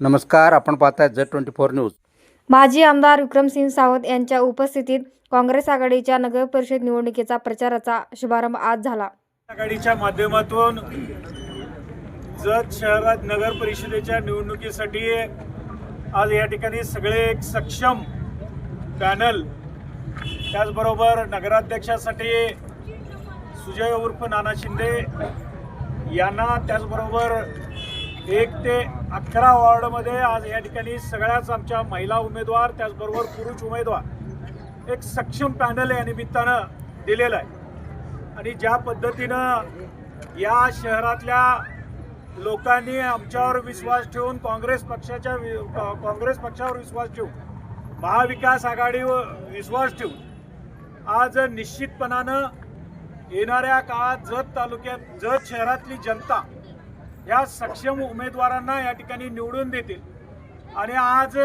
नमस्कार आपण पाहताय झेड ट्वेंटी फोर न्यूज माजी आमदार विक्रमसिंग सावंत यांच्या उपस्थितीत काँग्रेस आघाडीच्या नगर परिषद निवडणुकीचा प्रचाराचा शुभारंभ आज झाला. आघाडीच्या माध्यमातून जत शहरात नगर परिषदेच्या निवडणुकीसाठी आज या ठिकाणी सगळे एक सक्षम पॅनल त्याचबरोबर नगराध्यक्षासाठी सुजय उर्फ नाना शिंदे यांना त्याचबरोबर एक ते अकरा वॉर्डमध्ये आज या ठिकाणी सगळ्याच आमच्या महिला उमेदवार त्याचबरोबर पुरुष उमेदवार एक सक्षम पॅनल या निमित्तानं दिलेलं आहे. आणि ज्या पद्धतीनं या शहरातल्या लोकांनी आमच्यावर विश्वास ठेवून काँग्रेस पक्षाच्या वि- काँग्रेस पक्षावर विश्वास ठेवून महाविकास आघाडीवर विश्वास ठेवून आज निश्चितपणानं येणाऱ्या काळात जत तालुक्यात जत शहरातली जनता या सक्षम उमेदवारांना या ठिकाणी निवडून देतील. आणि आज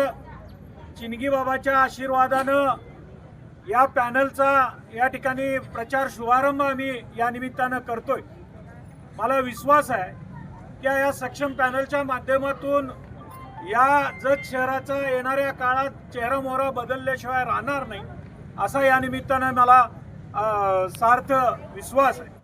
चिनगीबाबाच्या आशीर्वादानं या पॅनलचा या ठिकाणी प्रचार शुभारंभ आम्ही या निमित्तानं करतोय. मला विश्वास आहे की या सक्षम पॅनलच्या माध्यमातून या जत शहराचा येणाऱ्या काळात चेहरा मोहरा बदलल्याशिवाय राहणार नाही असा या निमित्तानं मला सार्थ विश्वास आहे.